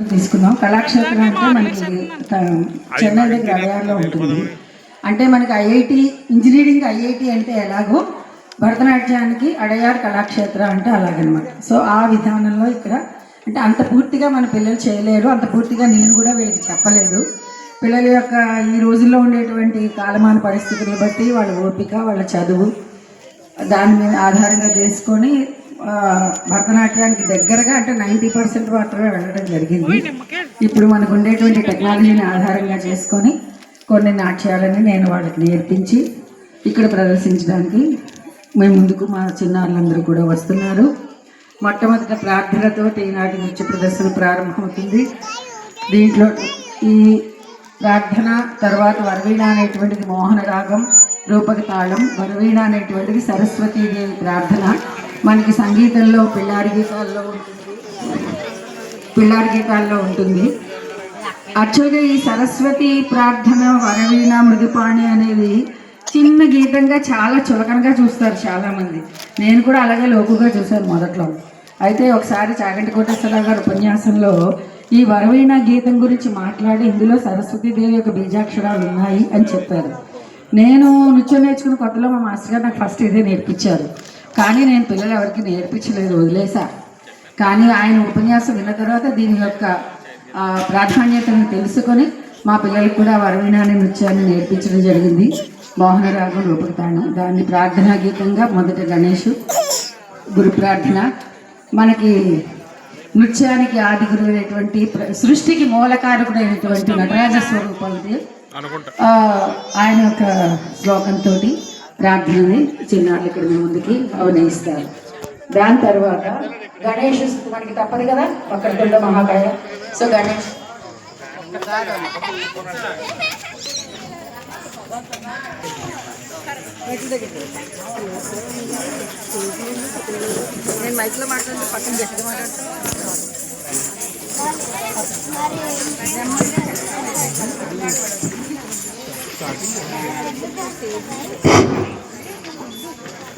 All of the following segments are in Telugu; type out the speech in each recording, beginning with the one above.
తీసుకుందాం. కళాక్షేత్రం అంటే మనకి చెన్నై దగ్గర అడయార్లో ఉంటుంది. అంటే మనకి ఐఐటి ఇంజనీరింగ్ ఐఐటి అంటే ఎలాగో భరతనాట్యానికి అడయార్ కళాక్షేత్ర అంటే అలాగనమాట. సో ఆ విధానంలో ఇక్కడ అంటే అంత పూర్తిగా మన పిల్లలు చేయలేరు. అంత పూర్తిగా నేను కూడా వీళ్ళకి చెప్పలేదు. పిల్లల యొక్క ఈ రోజుల్లో ఉండేటువంటి కాలమాన పరిస్థితులను బట్టి వాళ్ళ ఓపిక వాళ్ళ చదువు దాని మీద ఆధారంగా చేసుకొని భరతనాట్యానికి దగ్గరగా అంటే నైంటీ పర్సెంట్ మాత్రమే వెళ్ళడం జరిగింది. ఇప్పుడు మనకు ఉండేటువంటి టెక్నాలజీని ఆధారంగా చేసుకొని కొన్ని నాట్యాలని నేను వాళ్ళకి నేర్పించి ఇక్కడ ప్రదర్శించడానికి మేము ముందుకు మా చిన్నారులందరూ కూడా వస్తున్నారు. మొట్టమొదట ప్రార్థనతో ఈనాటి నృత్య ప్రదర్శన ప్రారంభమవుతుంది. దీంట్లో ఈ ప్రార్థన తర్వాత వరవీణ అనేటువంటిది మోహన రాగం రూపక తాళం వరవీణ అనేటువంటిది సరస్వతీదేవి ప్రార్థన మనకి సంగీతంలో పిల్లారి గీతాల్లో ఉంటుంది. పిల్లారి గీతాల్లో ఉంటుంది. యాక్చువల్గా ఈ సరస్వతి ప్రార్థన వరవీణ మృదుపాణి అనేది చిన్న గీతంగా చాలా చులకనగా చూస్తారు చాలామంది. నేను కూడా అలాగే లోకుగా చూశాను మొదట్లో. అయితే ఒకసారి చాగంటి కోటేశ్వరరావు గారి ఉపన్యాసంలో ఈ వరవీణ గీతం గురించి మాట్లాడి ఇందులో సరస్వతీదేవి యొక్క బీజాక్షరాలు ఉన్నాయి అని చెప్పారు. నేను నృత్యం నేర్చుకున్న కొత్తలో మా మాస్టర్ గారు నాకు ఫస్ట్ ఇదే నేర్పించారు. కానీ నేను పిల్లలు ఎవరికి నేర్పించలేదు వదిలేసా కానీ ఆయన ఉపన్యాసం విన్న తర్వాత దీని యొక్క ప్రాధాన్యతను తెలుసుకొని మా పిల్లలకు కూడా వరవీణాన్ని నృత్యాన్ని నేర్పించడం జరిగింది. మోహన రాగం రూపకతాను దాన్ని ప్రార్థనా గీతంగా మొదట గణేష్ గురు ప్రార్థన. మనకి నృత్యానికి ఆది గురువైనటువంటి సృష్టికి మూలకారకుడైనటువంటి నటరాజ స్వరూపాలది ఆ, ఆయన యొక్క శ్లోకంతో ప్రార్థనని చిన్నారులు ఇక్కడ మీ ముందుకి అవనయిస్తారు. దాని తర్వాత గణేష్ మనకి తప్పదు కదా? వక్రతుండ మహాకాయ. సో గణేష్. నేను మైక్లో మాట్లాడుతూ పక్కన గట్టిగా మాట్లాడుతాను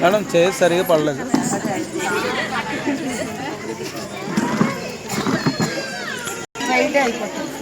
మేడం చేసి సరిగా పడలేదు రైతే అయిపోతుంది